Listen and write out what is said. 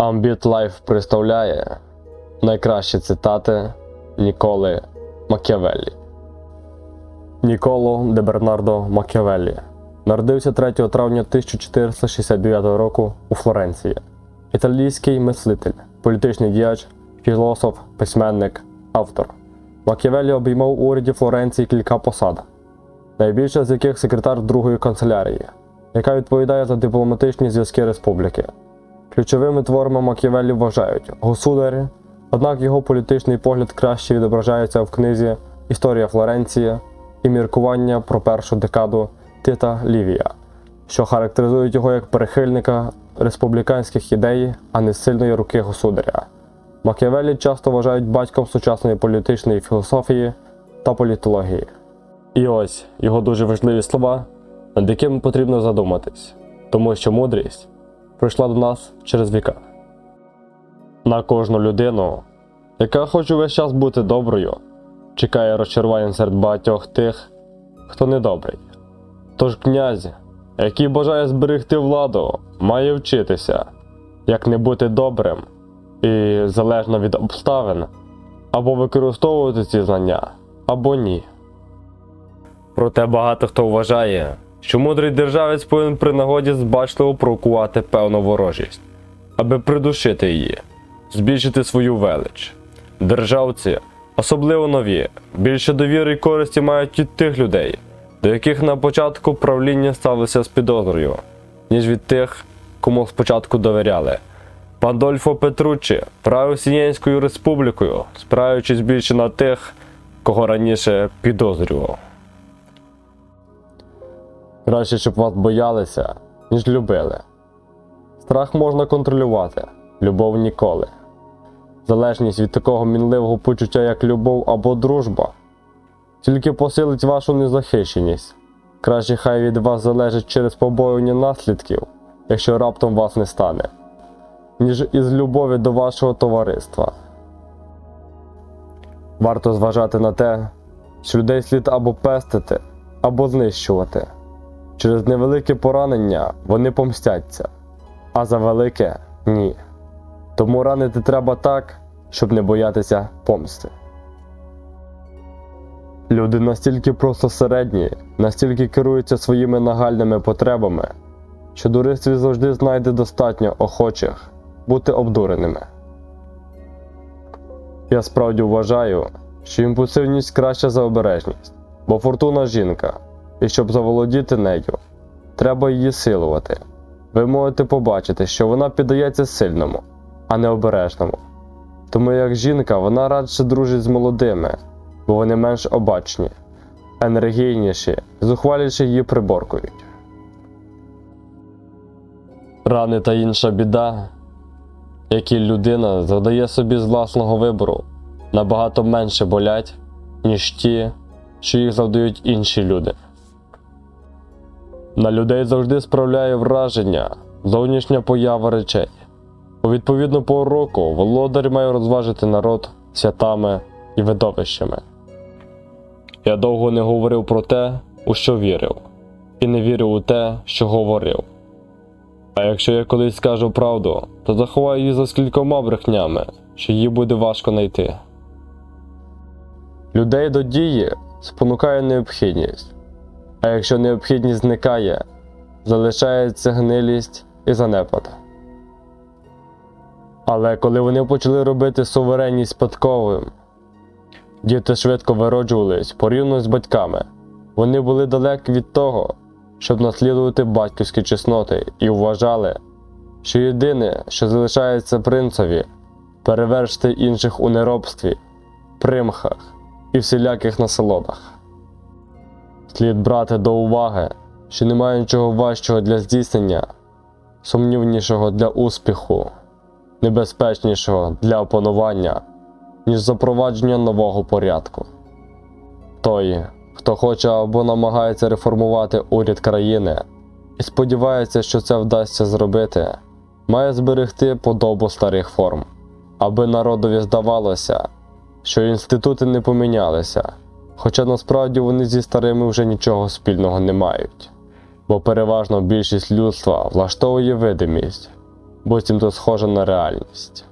Life представляє найкращі цитати Ніколи Макіавеллі. Ніколо де Бернардо Макіавеллі народився 3 травня 1469 року у Флоренції. Італійський мислитель, політичний діяч, філософ, письменник, автор. Макіавеллі обіймав у уряді Флоренції кілька посад, найбільша з яких секретар Другої канцелярії, яка відповідає за дипломатичні зв'язки республіки. Ключовими творами Макіавеллі вважають государі, однак його політичний погляд краще відображається в книзі Історія Флоренції і міркування про першу декаду Тита Лівія, що характеризують його як перехильника республіканських ідей, а не сильної руки государя. Макіавеллі часто вважають батьком сучасної політичної філософії та політології. І ось його дуже важливі слова, над якими потрібно задуматись, тому що мудрість прийшла до нас через віка. На кожну людину, яка хоче весь час бути доброю, чекає розчарування серед багатьох тих, хто недобрий. Тож князь, який бажає зберегти владу, має вчитися, як не бути добрим і залежно від обставин, або використовувати ці знання, або ні. Проте багато хто вважає, що мудрий державець повинен при нагоді збачливо провокувати певну ворожість, аби придушити її, збільшити свою велич. Державці, особливо нові, більше довіри і користі мають від тих людей, до яких на початку правління ставилися з підозрою, ніж від тих, кому спочатку довіряли. Пандольфо Петруччі правив Сієнською республікою, спираючись більше на тих, кого раніше підозрював. Краще, щоб вас боялися, ніж любили. Страх можна контролювати, любов ніколи. Залежність від такого мінливого почуття, як любов або дружба, тільки посилить вашу незахищеність. Краще хай від вас залежить через побоювання наслідків, якщо раптом вас не стане, ніж із любові до вашого товариства. Варто зважати на те, що людей слід або пестити, або знищувати. Через невелике поранення вони помстяться, а за велике ні. Тому ранити треба так, щоб не боятися помсти. Люди настільки просто середні, настільки керуються своїми нагальними потребами, що дуристві завжди знайде достатньо охочих бути обдуреними. Я справді вважаю, що імпульсивність краща за обережність, бо фортуна жінка, і щоб заволодіти нею, треба її силувати. Ви можете побачити, що вона піддається сильному, а не обережному. Тому як жінка вона радше дружить з молодими, бо вони менш обачні, енергійніші, зухваліше її приборкують. Рани та інша біда, які людина завдає собі з власного вибору, набагато менше болять, ніж ті, що їх завдають інші люди. На людей завжди справляє враження зовнішня поява речей. У відповідну пору року володар має розважити народ святами і видовищами. Я довго не говорив про те, у що вірив, і не вірив у те, що говорив. А якщо я колись скажу правду, то заховаю її за скількома брехнями, що її буде важко знайти. Людей до дії спонукає необхідність, а якщо необхідність зникає, залишається гнилість і занепад. Але коли вони почали робити суверенність спадковим, діти швидко вироджувались порівняно з батьками. Вони були далекі від того, щоб наслідувати батьківські чесноти і вважали, що єдине, що залишається принцеві, перевершити інших у неробстві, примхах і всіляких насолодах. Слід брати до уваги, що немає нічого важчого для здійснення, сумнівнішого для успіху, небезпечнішого для опанування, ніж запровадження нового порядку. Той, хто хоче або намагається реформувати уряд країни і сподівається, що це вдасться зробити, має зберегти подобу старих форм, аби народові здавалося, що інститути не помінялися, хоча насправді вони зі старими вже нічого спільного не мають, бо переважно більшість людства влаштовує видимість, буцімто схожа на реальність.